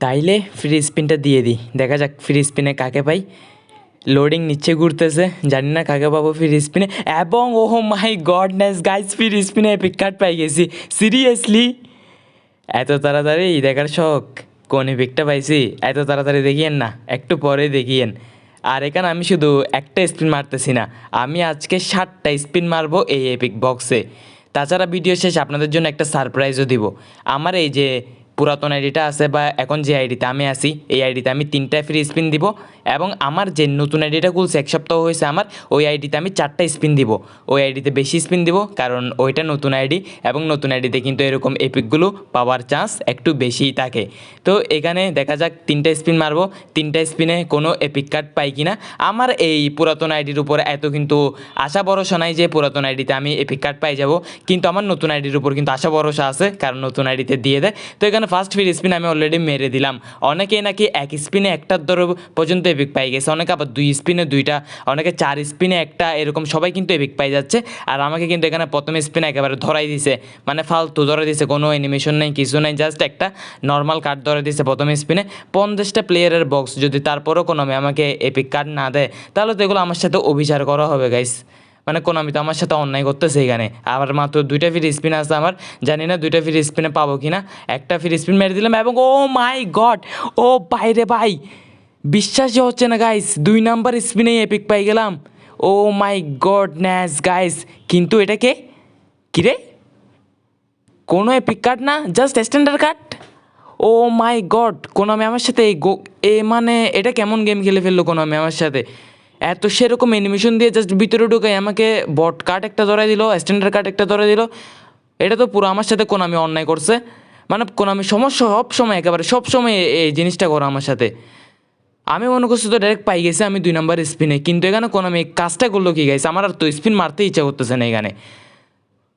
তাইলে ফ্রি স্পিনটা দিয়ে দিই। দেখা যাক ফ্রি স্পিনে কাকে পাই। লোডিং নিচে ঘুরতেছে। জানি না কাকে পাবো ফ্রি স্পিনে এবং oh my goodness guys free স্পিনে এপিক কার্ড পাই গেছি। সিরিয়াসলি এত তাড়াতাড়ি? দেখার শখ। কোন এপিকটা পাইছি? এত তাড়াতাড়ি দেখিয়েন না। একটু পরে দেখিয়েন। আর এখানে আমি শুধু একটা স্পিন মারতেছি না। আমি আজকে ষাটটা স্পিন মারবো এই এপিক বক্সে তাছাড়া ভিডিও শেষ আপনাদের জন্য একটা সারপ্রাইজও দিব। আমার এই যে পুরাতন আইডিটা আছে বা এখন যে আইডিতে আমি আছি, এই আইডিতে আমি তিনটা ফ্রি স্পিন দিব। এবং আমার যে নতুন আইডিটা খুলছে, এক সপ্তাহ হয়েছে আমার, ওই আইডিতে আমি চারটা স্পিন দিব। ওই আইডিতে বেশি স্পিন দিব, কারণ ওইটা নতুন আইডি এবং নতুন আইডিতে কিন্তু এরকম এপিকগুলো পাওয়ার চান্স একটু বেশিই থাকে। তো এখানে দেখা যাক, তিনটা স্পিন মারবো, তিনটা স্পিনে কোনো এপিক কার্ড পাই কিনা। আমার এই পুরাতন আইডির উপর এত কিন্তু আশা ভরসা নাই যে পুরাতন আইডিতে আমি এপিক কার্ড পাই যাব। কিন্তু আমার নতুন আইডির উপর কিন্তু আশা ভরসা আছে, কারণ নতুন আইডিতে দিয়ে দেয়। তো এখানে ফার্স্ট ফ্রি স্পিন আমি অলরেডি মেরে দিলাম। অনেকেই নাকি এক স্পিনে একটার ধরে পর্যন্ত এপিক পাই গেছে। অনেকে আবার দুই স্পিনে দুইটা, অনেকে চার স্পিনে একটা, এরকম সবাই কিন্তু এপিক পাই যাচ্ছে। আর আমাকে কিন্তু এখানে প্রথম স্পিনে একেবারে ধরাই দিছে। মানে ফালতু ধরে দিছে, কোনো অ্যানিমেশন নেই, কিছু নেই জাস্ট একটা নর্মাল কার্ড ধরে দিছে প্রথম স্পিনে পঞ্চাশটা প্লেয়ারের বক্স যদি তারপরও কোনো আমাকে এপিক কার্ড না দেয়, তাহলে তো এগুলো আমার সাথে অভিচার করা হবে গাইস মানে কোন আমি তো আমার সাথে অন্যায় করতেছে এখানে। আবার মাত্র দুইটা ফ্রি স্পিন আছে আমার। জানি না দুইটা ফ্রি স্পিনে পাবো কি না একটা ফ্রি স্পিন মেরে দিলাম এবং ও মাই গড ও বাইরে ভাই! বিশ্বাসই হচ্ছে না গাইস দুই নাম্বার স্পিনে এপিক পাই গেলাম। ও মাই গড ন্যাস গাইস কিন্তু এটা কে? কিরে কোনো এপিক কার্ড না? Just standard card oh my god Konami আমার সাথে এই গো এ মানে এটা কেমন গেম খেলে ফেলল কোনামি আমার সাথে? এত সেরকম অ্যানিমেশন দিয়ে জাস্ট ভিতরে ঢুকে আমাকে বট কার্ড একটা ধরে দিল স্ট্যান্ডার্ড কার্ড একটা ধরে দিল। এটা তো পুরো আমার সাথে কোনামি অন্যায় করছে। মানে কোনামি সমস্যা সব সময়, একেবারে সব সময় এই জিনিসটা করো আমার সাথে। আমি মনে করছি তো ডাইরেক্ট পাই গেছি আমি দুই নাম্বার স্পিনে কিন্তু এখানে কোনামি কাজটা করল কি গাইছে আমার আর তো স্পিন মারতে ইচ্ছা করতেছে না এখানে।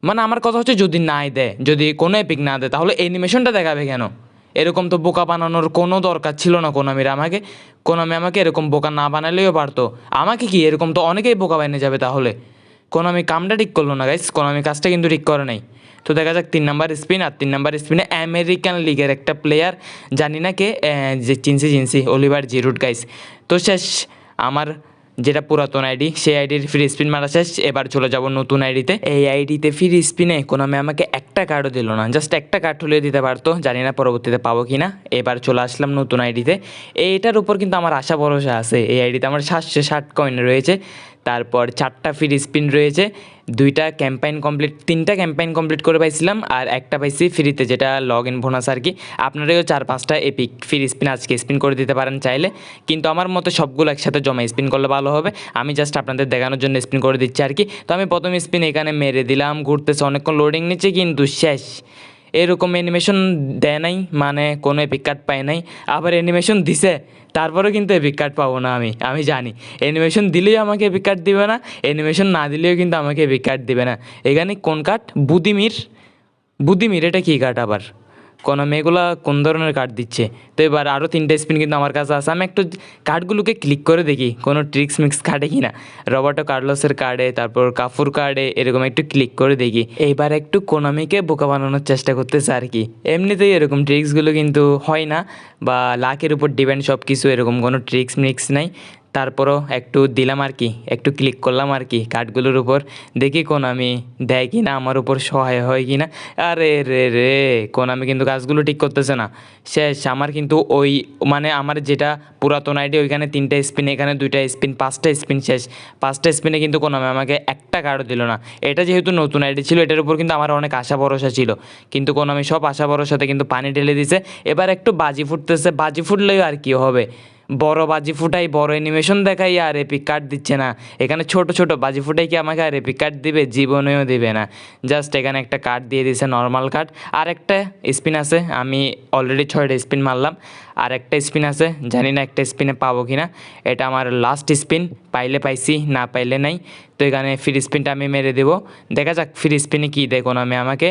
মানে আমার কথা হচ্ছে যদি নাই দেয়, যদি কোনো এপিক না দেয়, তাহলে অ্যানিমেশনটা দেখাবে কেন? এরকম তো বোকা বানানোর কোনো দরকার ছিল না কোনামির আমাকে। কোনামি আমাকে এরকম বোকা না বানালেও পারতো। আমাকে কি এরকম তো অনেকেই বোকা বানিয়ে যাবে তাহলে? কোনামি কামটা ঠিক করল না গাইস কোনামি কাজটা কিন্তু ঠিক করে নাই। তো দেখা যাক তিন নাম্বার স্পিন আর তিন নাম্বার স্পিনে আমেরিকান লিগের একটা প্লেয়ার জানি না কে যে চিনসি চিনসি অলিভার জিরুট গাইস তো শেষ, আমার যেটা পুরাতন আইডি, সেই আইডির ফ্রি স্পিন মারা শেষ। এবার চলে যাব নতুন আইডিতে। এই আইডিতে ফ্রি স্পিনে কোনো আমি আমাকে একটা কার্ডও দিল না জাস্ট একটা কার্ড হলে দিতে পারতো, জানি না পরবর্তীতে পাবো কি না এবার চলে আসলাম নতুন আইডিতে। এইটার উপর কিন্তু আমার আশা ভরসা আছে। এই আইডিতে আমার সাতশো ষাট কয়েন রয়েছে, তারপর চারটা ফ্রি স্পিন রয়েছে। দুইটা ক্যাম্পেইন কমপ্লিট তিনটা ক্যাম্পেইন কমপ্লিট করে পাইছিলাম আর একটা পাইছি ফ্রিতে যেটা লগ ইন বোনাস আর কি। আপনারাও চার পাঁচটা এপিক ফ্রি স্পিন আজকে স্পিন করে দিতে পারেন চাইলে। কিন্তু আমার মতো সবগুলো একসাথে জমা স্পিন করলে ভালো হবে। আমি জাস্ট আপনাদের দেখানোর জন্য স্পিন করে দিচ্ছি আর কি। তো আমি প্রথম স্পিন এখানে মেরে দিলাম, ঘুরতেছে, অনেকক্ষণ লোডিং নিচ্ছে, কিন্তু শেষ। এরকম অ্যানিমেশন দেয় নাই মানে কোনো এপিক কার্ড পায় নাই। আবার অ্যানিমেশন দিছে, তারপরেও কিন্তু এপিক কার্ড পাবো না আমি আমি জানি। অ্যানিমেশন দিলেও আমাকে এপিক কার্ড দিবে না অ্যানিমেশন না দিলেও কিন্তু আমাকে এপিক কার্ড দিবে না। এখানে কোন কার্ড বুদিমির। বুদিমির, এটা কী কার্ড আবার? কোন মেয়েগুলা কোন ধরনের কার্ড দিচ্ছে? তো এবার আরও তিনটে স্পিন কিন্তু আমার কাছে আছে। আমি একটু কার্ডগুলোকে ক্লিক করে দেখি, কোনো ট্রিক্স মিক্স কার্ডে কি না রবার্টো কার্লোসের কার্ডে তারপর কাফুর কার্ডে এরকম একটু ক্লিক করে দেখি। এইবার একটু কোনামিকে বোকা বানানোর চেষ্টা করতেছে আর কি। এমনিতেই এরকম ট্রিক্সগুলো কিন্তু হয় না, বা লাকের উপর ডিপেন্ড সব কিছু এরকম কোনো ট্রিক্স মিক্স নাই। তারপরও একটু দিলাম আর কি, একটু ক্লিক করলাম আর কি কার্ডগুলোর উপর, দেখি কোন আমি দেয় কি না আমার উপর সহায় হয় কি না আরে রে রে, কোন আমি কিন্তু কাজগুলো ঠিক করতেছে না। শেষ, আমার কিন্তু ওই মানে আমার যেটা পুরাতন আইডি ওইখানে তিনটা স্পিন এখানে দুইটা স্পিন পাঁচটা স্পিন শেষ। পাঁচটা স্পিনে কিন্তু কোনো আমি, আমাকে একটা কার্ডও দিল না। এটা যেহেতু নতুন আইডি ছিল, এটার উপর কিন্তু আমার অনেক আশা ভরসা ছিল। কিন্তু কোনো আমি সব আশা ভরসাতে কিন্তু পানি ঢেলে দিছে। এবার একটু বাজি ফুটতেছে, বাজি ফুটলেই আর কি হবে। বড় বাজি ফুটাই, বড় অ্যানিমেশন দেখাই আর এপিক কার্ড দিচ্ছে না। এখানে ছোট ছোট বাজি ফুটাই কি আমাকে আর এপিক কার্ড দিবে? জীবনেও দিবে না। জাস্ট এখানে একটা কার্ড দিয়ে দিছে নর্মাল কার্ড আর একটা স্পিন আছে, আমি অলরেডি ছয়টা স্পিন মারলাম। আর একটা স্পিন আছে, জানি না একটা স্পিনে পাবো কি না এটা আমার লাস্ট স্পিন পাইলে পাইছি, না পাইলে নাই। তো এখানে ফ্রি স্পিনটা আমি মেরে দেবো। দেখা যাক ফ্রি স্পিনে কী দেখুন আমি আমাকে।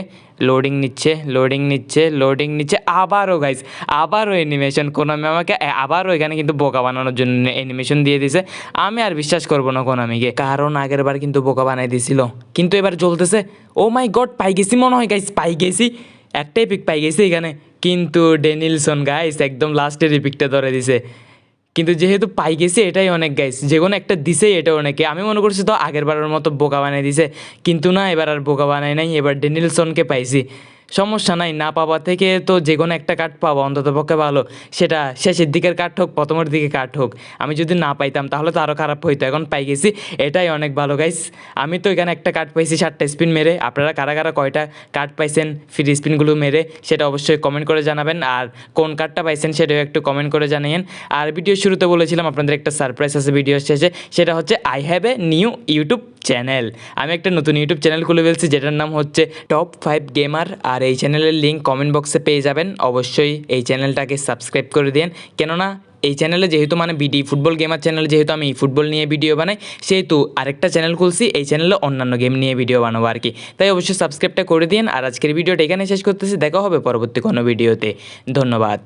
লোডিং নিচ্ছে লোডিং নিচ্ছে লোডিং নিচ্ছে, আবারও গাইজ আবারও অ্যানিমেশন কোনো আমি আমাকে আবারও এখানে কিন্তু বোকা বানানোর জন্য অ্যানিমেশন দিয়ে দিছে। আমি আর বিশ্বাস করব না কোন কোনামিকে কারণ আগের বার কিন্তু বোকা বানাই দিছিল। কিন্তু এবার চলতেছে ও মাই গড পাই গেছি মনে হয় গাইজ পাই গেছি। একটাই পিক পাই গেছি এখানে। কিন্তু ডেনিলসন গাইস একদম লাস্টের রিপিকটা ধরে দিছে। কিন্তু যেহেতু পাই গেছে, এটাই অনেক গাইস যে কোনো একটা দিছেই এটা অনেকে। আমি মনে করছি তো আগের বারের মতো বোকা বানাই দিছে। কিন্তু না, এবার আর বোকা বানাই নাই, এবার ডেনিলসনকে পাইছি। সমস্যা নাই, না পাওয়া থেকে তো যে কোনো একটা কার্ড পাবো অন্তত পক্ষে ভালো। সেটা শেষের দিকের কার্ড হোক, প্রথমের দিকে কার্ড হোক। আমি যদি না পাইতাম তাহলে তো আরও খারাপ হইতো। এখন পাই গেছি, এটাই অনেক ভালো গাইস আমি তো এখানে একটা কার্ড পাইছি সাতটা স্পিন মেরে। আপনারা কারা কারা কয়টা কার্ড পাইছেন ফ্রি স্পিনগুলো মেরে, সেটা অবশ্যই কমেন্ট করে জানাবেন। আর কোন কার্ডটা পাইছেন, সেটাও একটু কমেন্ট করে জানিয়েন। আর ভিডিও শুরুতে বলেছিলাম, আপনাদের একটা সারপ্রাইজ আছে ভিডিও শেষে। সেটা হচ্ছে I have a new YouTube channel আমি একটা নতুন ইউটিউব চ্যানেল খুলে ফেলছি, যেটার নাম হচ্ছে টপ ফাইভ গেমার আর এই চ্যানেলের লিঙ্ক কমেন্ট বক্সে পেয়ে যাবেন। অবশ্যই এই চ্যানেলটাকে সাবস্ক্রাইব করে দিন। কেননা, এই চ্যানেলে যেহেতু মানে বিডি ফুটবল গেমার চ্যানেল যেহেতু আমি ফুটবল নিয়ে ভিডিও বানাই, সেহেতু আরেকটা চ্যানেল খুলছি, এই চ্যানেলে অন্যান্য গেম নিয়ে ভিডিও বানাবো আর কি। তাই অবশ্যই সাবস্ক্রাইবটা করে দিন। আর আজকের ভিডিওটা এখানে শেষ করতেছি। দেখা হবে পরবর্তী কোনো ভিডিওতে ধন্যবাদ।